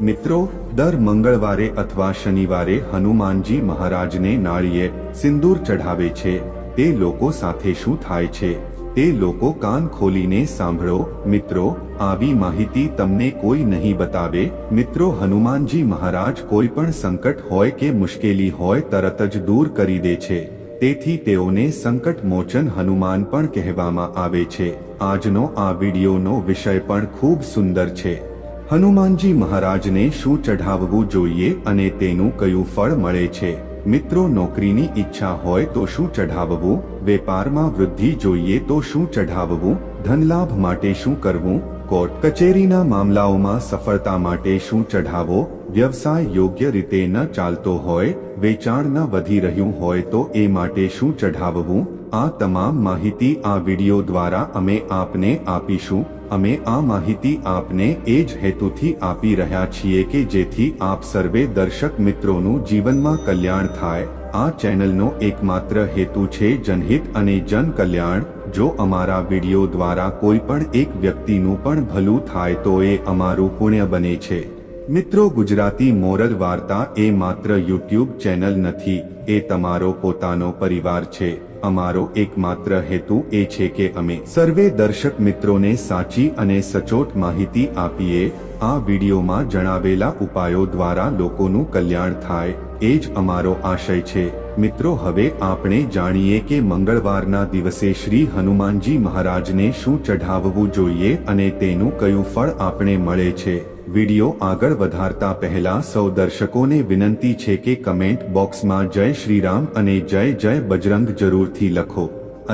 મિત્રો, દર મંગળવારે અથવા શનિવારે હનુમાનજી મહારાજને નાળીએ સિંદૂર ચઢાવે છે. તે લોકો સાથે શું થાય છે? તે લોકો કાન ખોલીને સાંભળો. મિત્રો, આવી માહિતી તમને કોઈ નહીં બતાવે. મિત્રો, હનુમાનજી મહારાજ કોઈ પણ સંકટ હોય કે મુશ્કેલી હોય તરત જ દૂર કરી દે છે. તેથી તેઓને સંકટ મોચન હનુમાન પણ કહેવામાં આવે છે. આજનો આ વિડીયોનો વિષય પણ ખૂબ સુંદર છે. હનુમાનજી મહારાજને શું ચઢાવવું જોઈએ અને તેનું કયું ફળ મળે છે? મિત્રો, નોકરીની ઈચ્છા હોય તો શું ચઢાવવું? વેપારમાં વૃદ્ધિ જોઈએ તો શું ચઢાવવું? ધનલાભ માટે શું કરવું? કોર્ટ કચેરીના મામલાઓમાં સફળતા માટે શું ચઢાવો? વ્યવસાય યોગ્ય રીતે ન ચાલતો હોય, વેચાણ ન વધી રહ્યું હોય તો એ માટે શું ચઢાવવું? આ તમામ માહિતી આ વિડિયો દ્વારા અમે આપને આપીશું. અમે આ માહિતી આપને એ જ હેતુથી આપી રહ્યા છીએ કે જેથી આપ સર્વે દર્શક મિત્રોનું જીવનમાં કલ્યાણ થાય. આ ચેનલનો એકમાત્ર હેતુ છે જનહિત અને જન કલ્યાણ જો અમારા વિડિયો દ્વારા કોઈ પણ એક વ્યક્તિનું પણ ભલું થાય તો એ અમારું પુણ્ય બને છે. મિત્રો ગુજરાતી મોરલ વાર્તા એ માત્ર યુટ્યુબ ચેનલ નથી, એ તમારો પોતાનો પરિવાર છે. અમારો એકમાત્ર હેતુ એ છે કે અમે સર્વે દર્શક મિત્રોને સાચી અને સચોટ માહિતી આપીએ. આ વિડીયોમાં જણાવેલા ઉપાયો દ્વારા લોકોનું કલ્યાણ થાય, એ જ અમારો આશય છે. મિત્રો, હવે આપણે જાણીએ કે મંગળવારના દિવસે શ્રી હનુમાનજી મહારાજને શું ચઢાવવું જોઈએ અને તેનું કયું ફળ આપણે મળે છે. વિડિયો આગળ વધારતા પહેલા સૌ દર્શકોને વિનંતી છે કે કમેન્ટ બોક્સમાં જય શ્રીરામ અને જય જય બજરંગ જરૂરથી લખો.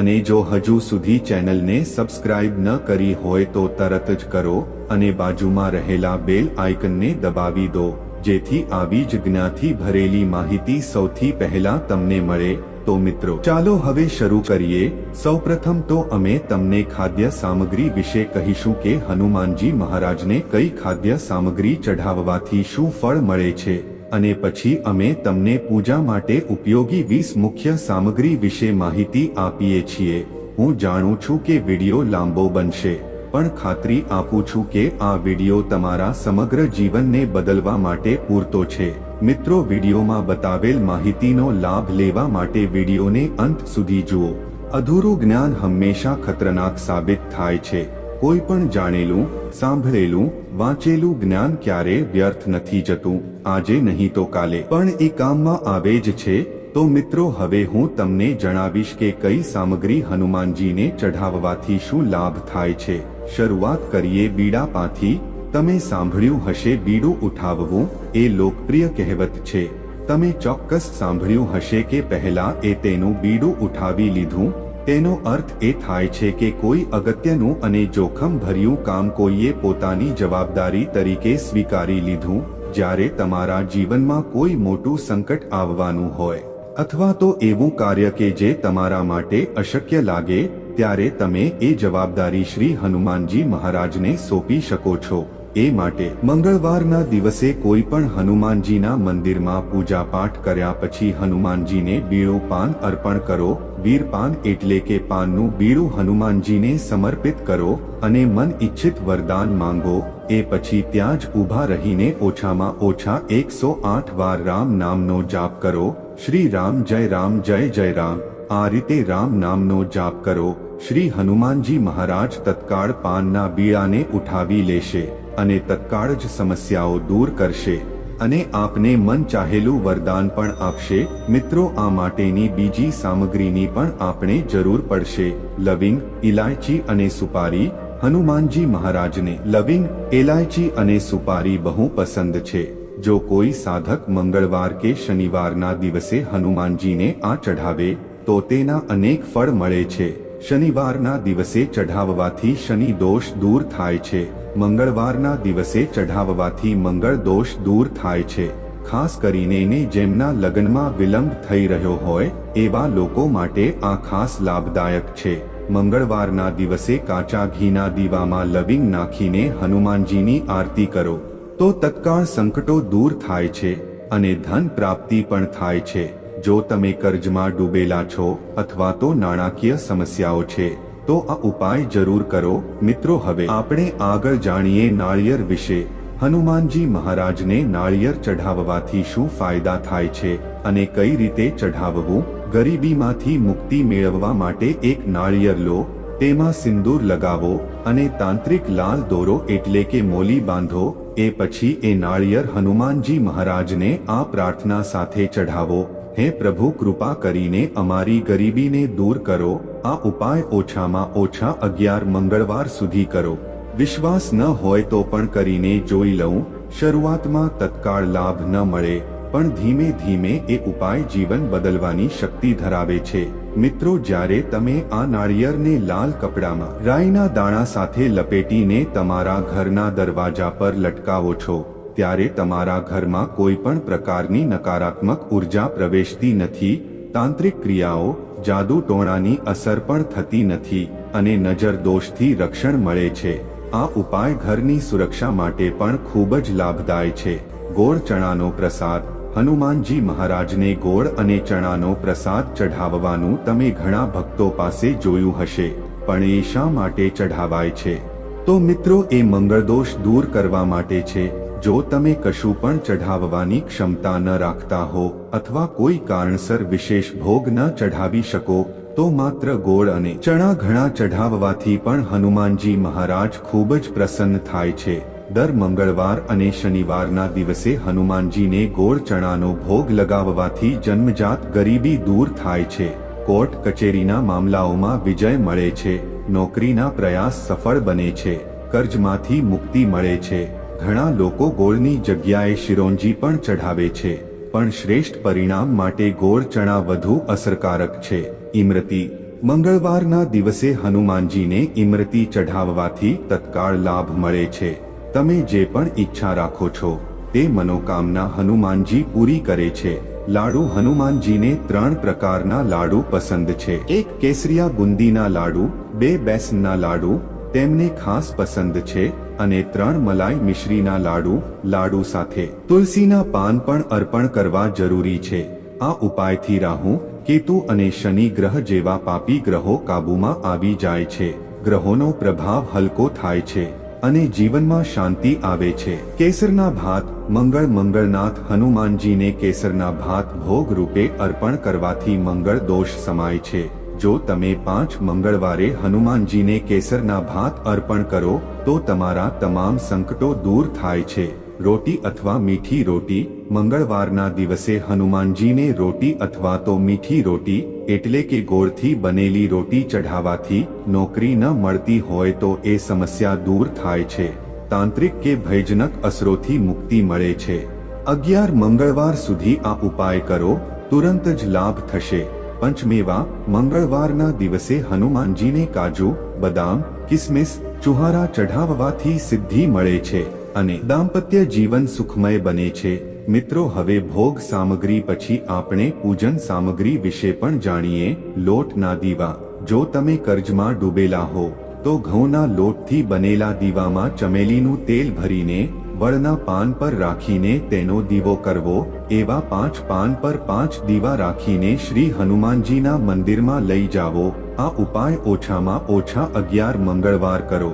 અને જો હજુ સુધી ચેનલને સબસ્ક્રાઇબ ન કરી હોય તો તરત જ કરો અને બાજુમાં રહેલા બેલ આઇકનને દબાવી દો, જેથી આવી જ જ્ઞાથી ભરેલી માહિતી સૌથી પહેલા તમને મળે. તો મિત્રો, ચાલો હવે શરૂ કરીએ. સૌપ્રથમ તો અમે તમને ખાદ્ય સામગ્રી વિશે કહીશું કે હનુમાનજી મહારાજને કઈ ખાદ્ય સામગ્રી ચઢાવવાથી શું ફળ મળે છે અને પછી અમે તમને પૂજા માટે ઉપયોગી વીસ મુખ્ય સામગ્રી વિશે માહિતી આપીએ છીએ. હું જાણું છું કે વિડિયો લાંબો બનશે, પણ ખાતરી આપું છું કે આ વીડિયો તમારા સમગ્ર જીવનને બદલવા માટે પૂરતો છે. મિત્રો વિડીયોમાં બતાવેલ માહિતીનો લાભ લેવા માટે વિડીયોને અંત સુધી જુઓ. અધૂરું જ્ઞાન હંમેશા ખતરનાક સાબિત થાય છે. કોઈ પણ જાણેલું, સાંભળેલું, વાંચેલું જ્ઞાન ક્યારે વ્યર્થ નથી જતું. આજે નહીં તો કાલે. પણ એ કામમાં આવે જ છે. તો મિત્રો હવે હું તમને જણાવીશ કે કઈ સામગ્રી હનુમાનજીને ચઢાવવાથી શું લાભ થાય છે. શરૂઆત કરીએ બીડા પાથી તમે સાંભળ્યું હશે બીડું ઉઠાવવું, એ લોકપ્રિય કહેવત છે. તમે ચોક્કસ સાંભળ્યું હશે કે પહેલા એ તેનું બીડું ઉઠાવી લીધું, તેનો અર્થ એ થાય છે કે કોઈ અગત્યનું અને જોખમ ભર્યું કામ કોઈએ પોતાની જવાબદારી તરીકે સ્વીકારી લીધું, જ્યારે તમારા જીવનમાં કોઈ મોટું સંકટ આવવાનું હોય. અથવા તો એવું કાર્ય કે જે તમારા માટે અશક્ય લાગે, ત્યારે તમે એ જવાબદારી શ્રી હનુમાનજી મહારાજને સોંપી શકો છો. એ માટે મંગળવારના દિવસે કોઈ પણ હનુમાનજીના મંદિરમાં પૂજા પાઠ કર્યા પછી હનુમાનજીને બીડું પાન અર્પણ કરો, વીરપાન એટલે કે પાનનું બીડું હનુમાનજીને સમર્પિત કરો અને મન ઈચ્છિત વરદાન માંગો, એ પછી ત્યાં જ ઊભા રહીને ઓછામાં ઓછા એકસો આઠ વાર રામ નામનો જાપ કરો, શ્રી રામ જય રામ જય જય રામ, આ રીતે રામ નામનો જાપ કરો, શ્રી હનુમાનજી મહારાજ તત્કાળ પાનના બીડાને ઉઠાવી લેશે. અને તત્કાળ જ સમસ્યાઓ દૂર કરશે અને આપને મન ચાહેલું વરદાન પણ આપશે. મિત્રો, આ માટેની બીજી સામગ્રીની પણ આપણે જરૂર પડશે. લવિંગ ઇલાયચી અને સુપારી. હનુમાનજી મહારાજને લવિંગ એલાયચી અને સુપારી બહુ પસંદ છે. જો કોઈ સાધક મંગળવાર કે શનિવારના દિવસે હનુમાનજીને આ ચઢાવે, તો તેના અનેક ફળ મળે છે. શનિવારના દિવસે ચઢાવવાથી શનિ દોષ દૂર થાય છે. મંગળવારના દિવસે ચઢાવવાથી મંગળ દોષ દૂર થાય છે. ખાસ કરીને જેમના લગ્નમાં વિલંબ થઈ રહ્યો હોય, એવા લોકો માટે આ ખાસ લાભદાયક છે. મંગળવારના દિવસે કાચા ઘીના દીવામાં લવિંગ નાખીને હનુમાનજીની આરતી કરો. તો તત્કાળ સંકટો દૂર થાય છે અને ધન પ્રાપ્તિ પણ થાય છે. જો તમે કર્જમાં ડૂબેલા છો અથવા તો નાણાકીય સમસ્યાઓ છે તો આ ઉપાય જરૂર કરો. મિત્રો, હવે આપણે આગળ જાણીએ નાળિયેર વિશે. હનુમાનજી મહારાજને નાળિયેર ચઢાવવાથી શું ફાયદા થાય છે અને કઈ રીતે ચઢાવવું? ગરીબીમાંથી મુક્તિ મેળવવા માટે એક નાળિયેર લો, તેમાં સિંદૂર લગાવો અને તાંત્રિક લાલ દોરો એટલે કે મોલી બાંધો, એ પછી એ નાળિયેર હનુમાનજી મહારાજને આ પ્રાર્થના સાથે ચઢાવો. હે પ્રભુ, કૃપા કરીને અમારી ગરીબીને દૂર કરો. આ ઉપાય ઓછામાં ઓછા અગિયાર મંગળવાર સુધી કરો. વિશ્વાસ ન હોય તો પણ કરીને જોઈ લઉં. શરૂઆતમાં તત્કાળ લાભ ન મળે, પણ ધીમે ધીમે એ ઉપાય જીવન બદલવાની શક્તિ ધરાવે છે. મિત્રો, જ્યારે તમે આ નાળિયેરને લાલ કપડામાં, રાઈના દાણા સાથે લપેટીને તમારા ઘરના દરવાજા પર લટકાવો છો ત્યારે તમારા ઘરમાં કોઈ પણ પ્રકારની નકારાત્મક ઊર્જા પ્રવેશતી નથી, તાંત્રિક ક્રિયાઓ, જાદુ ટોણાની અસર પણ થતી નથી અને નજર દોષથી રક્ષણ મળે છે. આ ઉપાય ઘરની સુરક્ષા માટે પણ ખૂબ જ લાભદાય છે. ગોળ ચણાનો પ્રસાદ. હનુમાનજી મહારાજને ગોળ અને ચણાનો પ્રસાદ ચઢાવવાનું તમે ઘણા ભક્તો પાસે જોયું હશે, પણ એ શા માટે ચઢાવાય છે? તો મિત્રો, એ મંગળદોષ દૂર કરવા માટે છે. જો તમે કશું પણ ચઢાવવાની ક્ષમતા ન રાખતા હો અથવા કોઈ કારણસર વિશેષ ભોગ ન ચઢાવી શકો, તો માત્ર ગોળ અને ચણા ઘણા ચઢાવવાથી પણ હનુમાનજી મહારાજ ખૂબ જ પ્રસન્ન થાય છે. દર મંગળવાર અને શનિવારના દિવસે હનુમાનજીને ગોળ ચણાનો ભોગ લગાવવાથી જન્મજાત ગરીબી દૂર થાય છે. કોર્ટ કચેરીના મામલાઓમાં વિજય મળે છે, નોકરીના પ્રયાસ સફળ બને છે, કર્જમાંથી મુક્તિ મળે છે. ઘણા લોકો ગોળની જગ્યાએ શિરોંજી પણ ચઢાવે છે, પણ શ્રેષ્ઠ પરિણામ માટે ગોળ ચણા વધુ અસરકારક છે. ઇમરતી, મંગળવારના દિવસે હનુમાનજીને ઇમરતી ચઢાવવાથી તત્કાળ લાભ મળે છે. તમે જે પણ ઈચ્છા રાખો છો, તે મનોકામના હનુમાનજી પૂરી કરે છે. લાડુ હનુમાનજીને ત્રણ પ્રકારના લાડુ પસંદ છે. એક કેસરિયા બુંદીના લાડુ, બે બેસનના લાડુ, તેમને ખાસ પસંદ છે. અને ત્રણ મલાઈ મિશ્રીના લાડુ લાડુ સાથે. તુલસીના પાન પણ અર્પણ કરવા જરૂરી છે. આ ઉપાયથી રાહુ, કેતુ અને શનિ ગ્રહ જેવા પાપી ગ્રહો કાબૂમાં આવી જાય છે. ગ્રહોનો પ્રભાવ હલકો થાય છે અને જીવનમાં શાંતિ આવે છે. કેસરના ભાત, મંગળ મંગળનાથ હનુમાનજીને કેસરના ભાત ભોગ રૂપે અર્પણ કરવાથી મંગળ દોષ સમાય છે. જો તમે પાંચ મંગળવારે હનુમાનજીને કેસરના ભાત અર્પણ કરો, તો તમારા તમામ સંકટો દૂર થાય છે. રોટી અથવા મીઠી રોટી, મંગળવારના દિવસે હનુમાનજીને રોટી અથવા તો મીઠી રોટી, એટલે કે ગોળથી બનેલી રોટી ચઢાવવાથી નોકરી ન મળતી હોય તો એ સમસ્યા દૂર થાય છે. તાંત્રિક કે ભયજનક અસરોથી મુક્તિ મળે છે. અગિયાર મંગળવાર સુધી આ ઉપાય કરો, તુરંત જ લાભ થશે. પંચમેવા મંગળવારના દિવસે હનુમાનજીને કાજુ, બદામ, કિસમિસ, ચુહારા ચઢાવવાથી સિદ્ધિ મળે છે અને દાંપત્ય જીવન સુખમય બને છે. મિત્રો, હવે ભોગ સામગ્રી પછી આપણે પૂજન સામગ્રી વિશે પણ જાણીએ. લોટના દીવા. જો તમે કર્જમાં ડૂબેલા હો, તો ઘઉંના લોટથી બનેલા દીવામાં ચમેલીનું તેલ ભરીને વળના પાન પર રાખીને તેનો દીવો કરવો, એવા પાંચ પાન પર પાંચ દીવા રાખીને શ્રી હનુમાનજીના મંદિરમાં લઈ જાવો આ ઉપાય ઓછામાં ઓછા અગિયાર મંગળવાર કરો.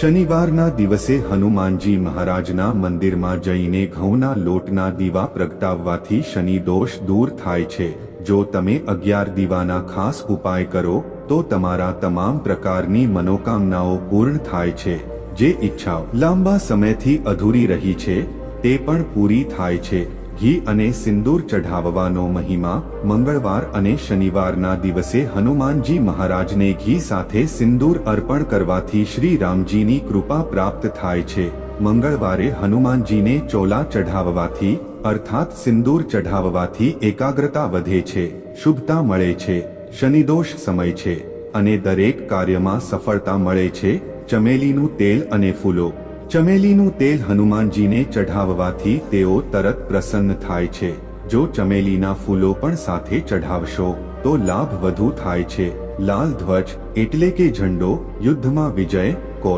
શનિવારના દિવસે હનુમાનજી મહારાજના મંદિરમાં જઈને ઘઉંના લોટના દીવા પ્રગટાવવાથી શનિ દોષ દૂર થાય છે. જો તમે અગિયાર દીવાના ખાસ ઉપાય કરો, તો તમારા તમામ પ્રકારની મનોકામનાઓ પૂર્ણ થાય છે. જે ઈચ્છાઓ લાંબા સમયથી અધૂરી રહી છે, તે પણ પૂરી થાય છે. ઘી અને સિંદૂર ચઢાવવાનો મહિમા મંગળવાર અને શનિવારના દિવસે હનુમાનજી મહારાજને ઘી સાથે સિંદૂર અર્પણ કરવાથી શ્રી રામજીની કૃપા પ્રાપ્ત થાય છે. મંગળવારે હનુમાનજીને ચોલા ચઢાવવાથી, અર્થાત સિંદૂર ચઢાવવાથી એકાગ્રતા વધે છે, શુભતા મળે છે, શનિદોષ સમય છે અને દરેક કાર્યમાં સફળતા મળે છે. ચમેલીનું તેલ અને ફૂલો. ચમેલીનું તેલ હનુમાનજીને ચઢાવવાથી તેઓ તરત પ્રસન્ન થાય છે. જો ચમેલીના ફૂલો પણ સાથે ચઢાવશો, તો લાભ વધુ થાય છે. લાલ ધ્વજ એટલે કે ઝંડો, યુદ્ધમાં વિજય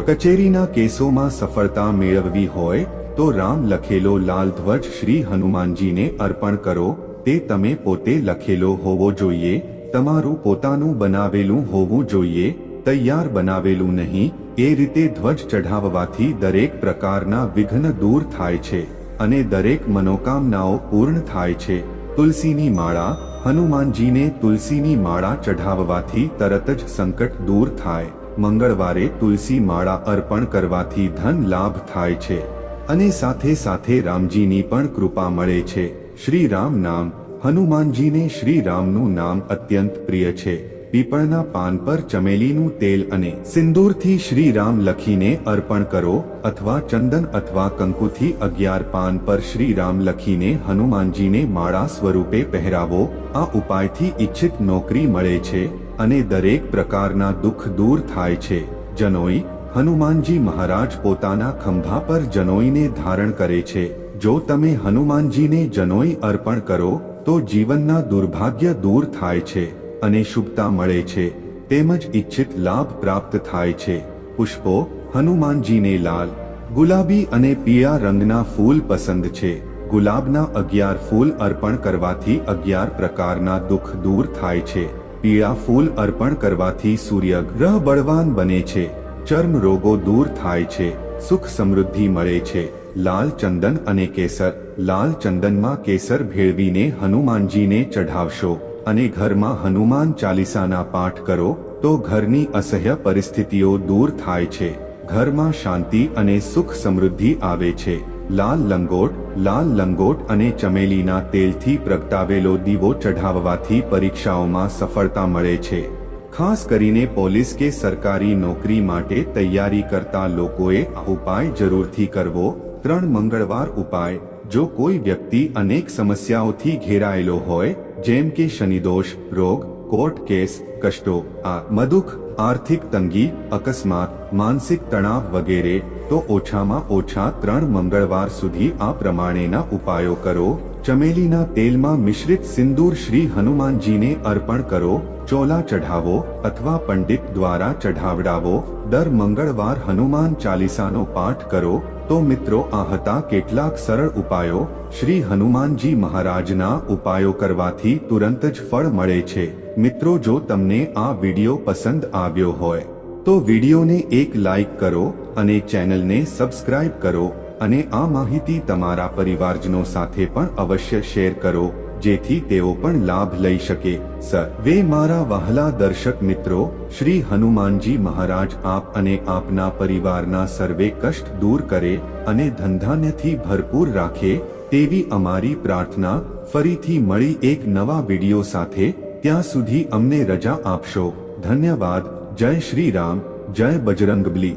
કચેરીના કેસોમાં સફળતા મેળવવી હોય, તો રામ લખેલો લાલ ધ્વજ શ્રી હનુમાનજીને અર્પણ કરો. તે તમે પોતે લખેલો હોવો જોઈએ, તમારું પોતાનું બનાવેલું હોવું જોઈએ. તૈયાર બનાવેલું નહીં, એ રીતે ધ્વજ ચઢાવવાથી દરેક પ્રકારના વિઘ્ન દૂર થાય છે અને દરેક મનોકામનાઓ પૂર્ણ થાય છે. તુલસીની માળા, હનુમાનજીને તુલસીની માળા ચઢાવવાથી તરત જ સંકટ દૂર થાય. મંગળવારે તુલસી માળા અર્પણ કરવાથી ધન લાભ થાય છે. અને સાથે સાથે રામજીની પણ કૃપા મળે છે. શ્રી રામ નામ, હનુમાનજીને શ્રી રામનું નામ અત્યંત પ્રિય છે. પીપળના પાન પર ચમેલીનું તેલ અને સિંદૂરથી શ્રી રામ લખીને અર્પણ કરો અથવા ચંદન અથવા કંકુથી અગિયાર પાન પર શ્રી રામ લખીને હનુમાનજીને માળા સ્વરૂપે પહેરાવો. આ ઉપાયથી ઈચ્છિત નોકરી મળે છે અને દરેક પ્રકારના દુઃખ દૂર થાય છે. જનોઈ, હનુમાનજી મહારાજ પોતાના ખંભા પર જનોઈને ધારણ કરે છે. જો તમે હનુમાનજીને જનોઈ અર્પણ કરો, તો જીવનના દુર્ભાગ્ય દૂર થાય છે. અને શુભતા મળે છે. તેમજ ઈચ્છિત લાભ પ્રાપ્ત થાય છે. પુષ્પો, હનુમાનજીને લાલ, ગુલાબી અને પીળા રંગના ફૂલ પસંદ છે. ગુલાબના અગિયાર ફૂલ અર્પણ કરવાથી અગિયાર પ્રકારના દુઃખ દૂર થાય છે. પીળા ફૂલ અર્પણ કરવાથી સૂર્ય ગ્રહ બળવાન બને છે. ચર્મ રોગો દૂર થાય છે. સુખ સમૃદ્ધિ મળે છે. લાલ ચંદન અને કેસર, લાલ ચંદનમાં કેસર ભેળવીને હનુમાનજીને ચઢાવશો. અને ઘરમાં હનુમાન ચાલીસાના પાઠ કરો, તો ઘરની અસહ્ય પરિસ્થિતિઓ દૂર થાય છે. ઘરમાં શાંતિ અને સુખ સમૃદ્ધિ આવે છે. લાલ લંગોટ લાલ લંગોટ અને ચમેલીના તેલથી પ્રગટાવેલો દીવો ચઢાવવાથી પરીક્ષાઓમાં સફળતા મળે છે. ખાસ કરીને પોલીસ કે સરકારી નોકરી માટે તૈયારી કરતા લોકોએ આ ઉપાય જરૂરથી કરવો. ત્રણ મંગળવાર ઉપાય. જો કોઈ વ્યક્તિ અનેક સમસ્યાઓથી ઘેરાયેલો હોય જેમ કે શનિદોષ રોગ, કોર્ટ કેસ, કષ્ટો, આ મદુખ, આર્થિક તંગી, અકસ્માત, માનસિક તણાવ વગેરે, તો ઓછામાં ઓછા ત્રણ મંગળવાર સુધી આ પ્રમાણેના ઉપાયો કરો. ચમેલીના તેલમાં મિશ્રિત સિંદૂર શ્રી હનુમાનજીને અર્પણ કરો. ચોલા ચઢાવો અથવા પંડિત દ્વારા ચઢાવડાવો. દર મંગળવાર હનુમાન ચાલીસાનો પાઠ કરો. તો મિત્રો, આ હતા કેટલાક સરળ ઉપાયો. શ્રી હનુમાનજી મહારાજના ઉપાયો કરવાથી તુરંત જ ફળ મળે છે. મિત્રો, જો તમને આ વીડિયો પસંદ આવ્યો હોય, તો વિડીયોને એક લાઈક કરો અને ચેનલને સબસ્ક્રાઇબ કરો અને આ માહિતી તમારા પરિવારજનો સાથે પણ અવશ્ય શેર કરો. જેથી તેઓ પણ લાભ લઈ શકે. સર, વે મારા વહાલા દર્શક મિત્રો, શ્રી હનુમાનજી મહારાજ આપ અને આપના પરિવારના સર્વે કષ્ટ દૂર કરે અને ધંધાન્યથી ભરપૂર રાખે તેવી અમારી પ્રાર્થના ફરીથી મળી એક નવા વીડિયો સાથે. ત્યાં સુધી અમને રજા આપશો. ધન્યવાદ. જય શ્રી રામ. જય બજરંગબલી.